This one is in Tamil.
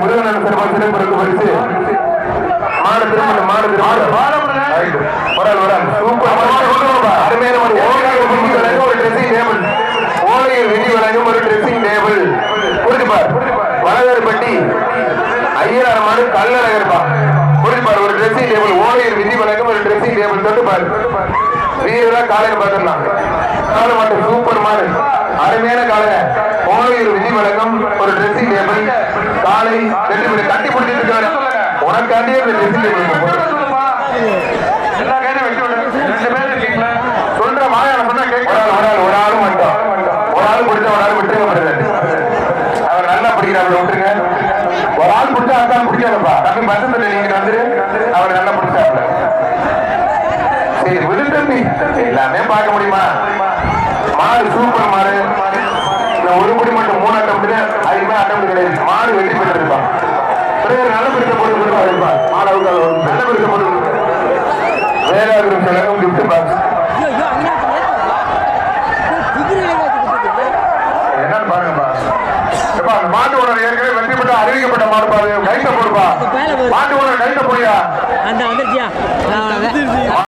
முருகன் சிறப்பாக சிறப்பு பரிசு. மாடு திரும்ப மாடு. ஓலையில் விதி வழங்கும் ஒரு dressing table. ஓலையில் விதி வழங்கும் ஒரு dressing table. புரிஞ்சு பார். வளகர்பட்டி ஐயனார் மாடு கல்லழகர்பா புரிஞ்சு பார். ஒரு dressing table. ஓலையில் விதி வழங்கும் ஒரு dressing table. தொட்டு காலையில பார்த்துடலாம். காலை சூப்பர் மாடு அருமையான காலை. ஓலையில் விதி வழங்கும் ஒரு காலை ரெண்டு மணி கட்டி பிடிச்சிட்டு இருக்காரு உனக்காண்டியே எல்லா கையிலும் வெட்டி விடு. ரெண்டு பேர் இருக்கீங்களா? சொல்ற வாயால சொன்னா கேட்க- ஒரு ஆள், ஒரு ஆள், ஒரு மட்டும். ஒரு ஆள் பிடிச்சா ஒரு ஆள் விட்டுருங்க பிரதர். அவர் நல்லா பிடிக்கிறார். விட்டுருங்க. ஒரு ஆள் பிடிச்சா அந்த ஆள் பிடிக்காதப்பா. தம்பி பசத்துல நீங்க வந்துரு. அவர் நல்லா பிடிச்சாப்ல. சரி விடு தம்பி எல்லாமே பார்க்க முடியுமா? மாடு சூப்பர் மாடு. இந்த ஒரு முடி மட்டும் மூணு அட்டம் அதுக்குமே அட்டம் கிடையாது. மாடு வெற்றி பெற்றிருப்பான். பிறகு நல்ல பிடிக்க போட்டு இருப்பான் மாடு அவுட் நல்ல. என்னன்னு பாருங்கப்பா. அந்த மாட்டு ஓனர் ஏற்கனவே வெற்றி பெற்று அறிவிக்கப்பட்ட மாடுப்பா அது கைத்த போடுப்பா மாட்டு ஓனர் கைத்த போடியா அந்த வந்துருச்சியா?